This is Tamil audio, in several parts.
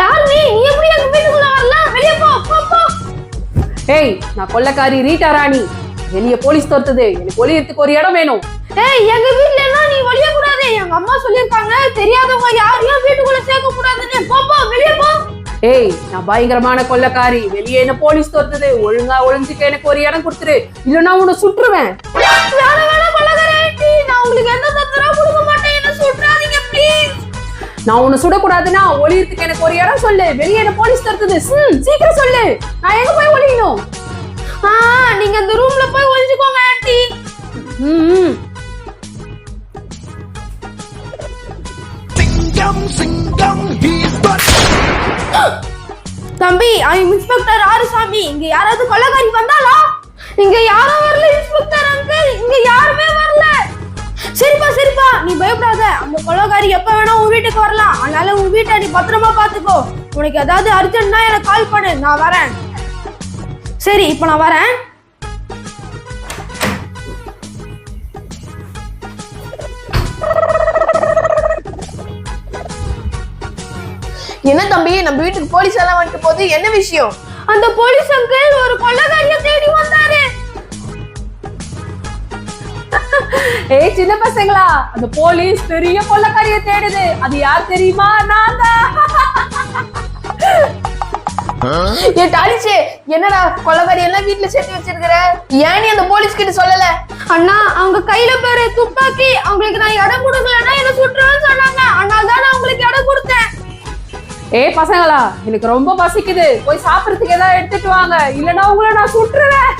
யார் நீ நீ எப்படி எங்க வீட்டுக்குள்ள வரலாம் வெளியே போ போ போ. ஏய் நான் கொள்ளக்காரி ரீட்டா ராணி. வெளிய போலீஸ் தோர்த்தது. எனக்கு ஒளியறதுக்கு ஒரு இடம் வேணும். ஏய் எங்க வீட்ல எல்லாம் நீ வெளிய கூடாது எங்க அம்மா சொல்லிருக்காங்க தெரியாதவங்க யாரையும் வீட்டுக்குள்ள சேர்க்க கூடாதுன்னு போ போ வெளியே போ. ஏய் நான் பயங்கரமான கொள்ளக்காரி. வெளியே என்ன போலீஸ் தோர்த்தது. ஒழுங்கா ஒளிஞ்சுக்க எனக்கு ஒரு இடம் கொடுத்துரு. இல்லைன்னா உன்னை சுட்டுருவேன் நான் உன்னை சுடக்கூடாதுன்னா ஒளியறதுக்கு எனக்கு ஒரு இடம் சொல்லு. வெளியே என்ன போலீஸ் தோர்த்தது. ம், சீக்கிரம் சொல்லு. நான் எங்க போய் ஒளியணும்? ஆ நீங்க அந்த ரூம்ல போய் ஒளிஞ்சுக்கோங்க ஆண்டி. ம், தம்பி ஐம் இன்ஸ்பெக்டர் ஆறுசாமி. இங்க யாராவது கொள்ளக்காரி வந்தாளா? இங்க யாரும் வரல இன்ஸ்பெக்டர் அங்கிள் இங்க யாருமே வரல. சரிப்பா சரிப்பா. நீ பயப்படாத. அந்த கொள்ளக்காரி எப்ப வேணா உன் வீட்டுக்கு வரலாம். அதனால உன் வீட்டை நீ பத்திரமா பாத்துக்கோ உனக்கு ஏதாவது அர்ஜென்ட்னா எனக்கு கால் பண்ணு. நான் வரேன். சரி இப்போ நான் வரேன். என்ன தம்பி? நம்ம வீட்டுக்கு போலீஸ் எல்லாம் வந்துட்டு போகுது. என்ன விஷயம்? அந்த போலீஸ் அங்கிள் ஒரு கொள்ளக்காரிய ஏய் சின்ன பசங்களா அந்த போலீஸ் பெரிய கொள்ளக்காரிய தேடுது. அது யார் தெரியுமா? நான் தான். ஏ டாலிச்சே என்னடா கொலகாரி எல்லாம் வீட்டுல சேர்த்து வச்சிருக்கிற? ஏன் நீ அந்த போலீஸ் கிட்ட சொல்லல? அண்ணா அவங்க கையில பேரு துப்பாக்கி. அவங்களுக்கு நான் இடம் கொடுக்கலன்னா என்ன சுட்டுருவேன்னு சொன்னாங்க. அதனால தான் நான் உங்களுக்கு இடம் கொடுத்தேன். ஏய் பசங்களா எனக்கு ரொம்ப பசிக்குது. போய் சாப்பிடறதுக்கு ஏதாவது எடுத்துட்டு வாங்க. இல்லைன்னா உங்களை நான் சுட்டுருவேன்.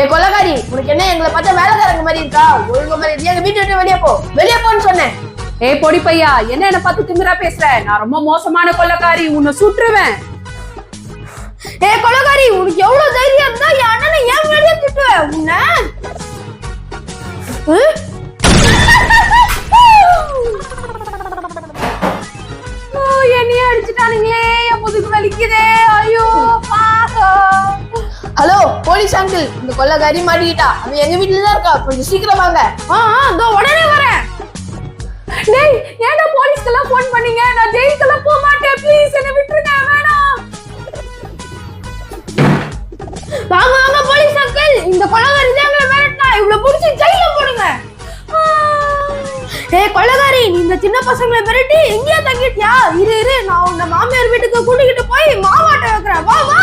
ஏ கொலகாரி உனக்கு என்ன? எங்களை பார்த்தா வேலைக்காரங்க மாதிரி இருக்கா? ஒழுங்கு மாதிரி எங்க வீட்டு விட்டு வெளியே போ. வெளியே போன்னு சொன்னேன். ஏய் பொடி பையா என்ன என்ன பார்த்து திமிரா பேசுற? நான் ரொம்ப மோசமான கொள்ளக்காரி உன்னை சுட்டுருவேன் ஏ கொலகாரி உனக்கு எவ்வளவு தைரியம் இருந்தா என் அண்ணனை ஏன் முன்னாடியே திட்டுவ உன்னை? என்னையே அடிச்சுட்டானுங்களே என் முதுகு வலிக்குதே. ஐயோ பாவம். ஹலோ போலீஸ் அங்கிள் இந்த கொள்ளக்காரி மாட்டிக்கிட்டா. அவன் எங்க வீட்டுல தான் இருக்கா. கொஞ்சம் சீக்கிரம் வாங்க. ஆ ஆ, இதோ உடனே வரேன். டேய் ஏன்டா போலீஸ்க்கெல்லாம் ஃபோன் பண்ணீங்க? நான் ஜெயிலுக்கெல்லாம் போக மாட்டேன். ப்ளீஸ் என்ன விட்டுருங்க. வேணாம். வாங்க வாங்க போலீஸ் அங்கிள் இந்த கொலகாரி தான் எங்களை மிரட்டினா இவ்வளவு புடிச்சு ஜெயில போடுங்க. ஏய் கொள்ளகாரி நீ இந்த சின்ன பசங்களை மிரட்டி எங்கேயா தங்கிட்டியா? இரு இரு நான் உன்னை மாமியார் வீட்டுக்கு கூட்டிக்கிட்டு போய் மாவாட்ட வைக்கிறேன். வா வா.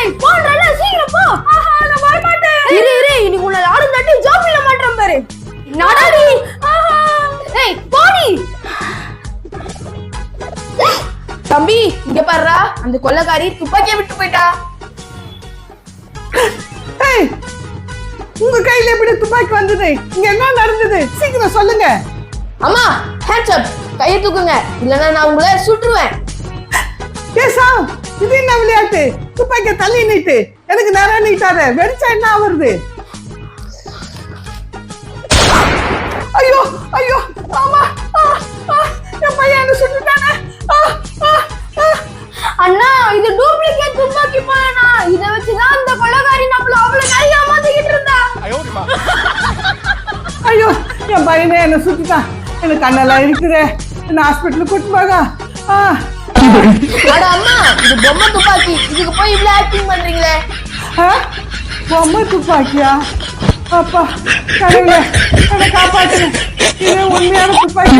ஏய் போ நல்லா சீக்கிரம் போ. ஆஹா நான் வர மாட்டேன் இரு இரு இன்னைக்கு உன்னை யாரும் தட்டி ஜாமீன்ல மாட்டேன் பாரு. நாடாடி ஆஹா. ஏய் போடி தம்பி இங்க பாருடா அந்த கொள்ளக்காரி துப்பாக்கியை விட்டு போயிட்டா. ஏய் உங்க கையில எப்படி துப்பாக்கி வந்தது? இங்க என்ன நடந்தது? சீக்கிரம் சொல்லுங்க. அம்மா ஹேண்ட்ஸ் அப் கையை தூக்குங்க. இல்லைன்னா நான் உங்களை சுட்டுருவேன். ஏசா இது என்ன விளையாட்டு? துப்பாக்கிய தள்ளி நீட்டு எனக்கு நேரம் நீட்டாத வெடிச்சா என்ன ஆவறது? ஐயோ ஐயோ ஆமா என் பையன் என்ன சுட்டுட்டானே? ஆ, ஆ, ஆ. அண்ணா இது டூப்ளிகேட் துப்பாக்கி போலண்ணா இத வச்சு தான் இந்த கொள்ளக்காரி நம்மள அவ்வளவு நிறைய ஏமாத்திக்கிட்டு இருந்தா. ஐயோ என் பையனே என்ன சுட்டுட்டான். எனக்கு கண்ணெல்லாம் இருக்குது என்ன ஹாஸ்பிட்டலுக்கு கூட்டு போக? ஆ. இது பொம்மை துப்பாக்கி. இதுக்கு போய் இவ்வளவு ஆக்டிங் பண்றீங்களே? பொம்மை துப்பாக்கியா? அப்பா கடவுளே என்னை காப்பாற்றுங்க இது உண்மையான துப்பாக்கி.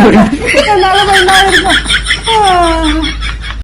நல்ல பயமா இருக்கும்